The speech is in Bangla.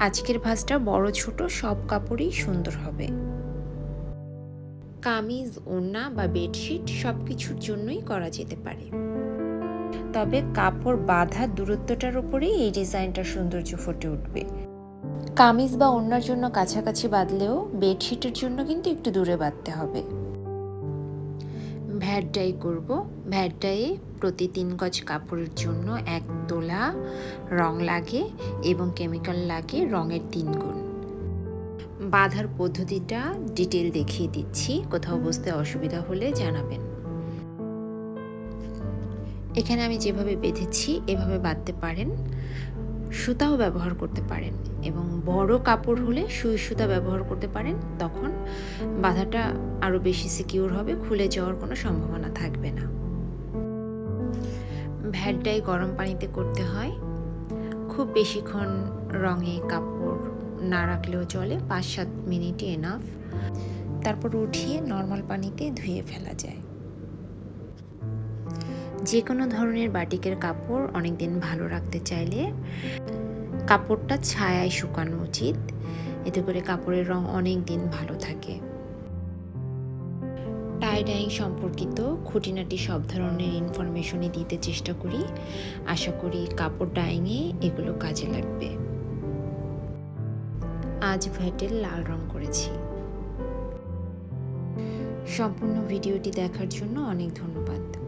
আজকের ভাঁজটা বড় ছোট, সব কাপড়ই সুন্দর হবে। কামিজ, ওড়না বা বেডশিট সব কিছুর জন্যই করা যেতে পারে। তবে কাপড় বাঁধার দূরত্বটার উপরেই এই ডিজাইনটার সৌন্দর্য ফুটে উঠবে। কামিজ বা ওড়নার জন্য কাছাকাছি বাঁধলেও বেডশিটের জন্য কিন্তু একটু দূরে বাঁধতে হবে। ভ্যাট ডাই করব। ভ্যাট ডাইয়ে প্রতি তিন গজ কাপড়ের জন্য এক তোলা রং লাগে এবং কেমিক্যাল লাগে রঙের তিন গুণ। বাঁধার পদ্ধতিটা ডিটেল দেখিয়ে দিচ্ছি, কোথাও বুঝতে অসুবিধা হলে জানাবেন। এখানে আমি যেভাবে বেঁধেছি, এভাবে বাঁধতে পারেন। সুতাও ব্যবহার করতে পারেন এবং বড় কাপড় হলে সুই সুতা ব্যবহার করতে পারেন, তখন বাধাটা আরও বেশি সিকিউর হবে, খুলে যাওয়ার কোনো সম্ভাবনা থাকবে না। ভ্যাটটাই গরম পানিতে করতে হয়। খুব বেশিক্ষণ রঙে কাপড় না রাখলেও চলে, পাঁচ সাত মিনিটই এনাফ তারপর উঠিয়ে নর্মাল পানিতে ধুয়ে ফেলা যায়। যে কোনো ধরনের বাটিকের কাপড় অনেক দিন ভালো রাখতে চাইলে কাপড়টা ছায়ায় শুকানো উচিত। এতে করে কাপড়ের রং অনেক দিন ভালো থাকে। টাই ডাইং সম্পর্কিত খুঁটিনাটি সব ধরনের ইনফরমেশনই দিতে চেষ্টা করি। আশা করি কাপড় ডাইংয়ে এগুলো কাজে লাগবে। আজ ভ্যাটের লাল রং করেছি। সম্পূর্ণ ভিডিওটি দেখার জন্য অনেক ধন্যবাদ।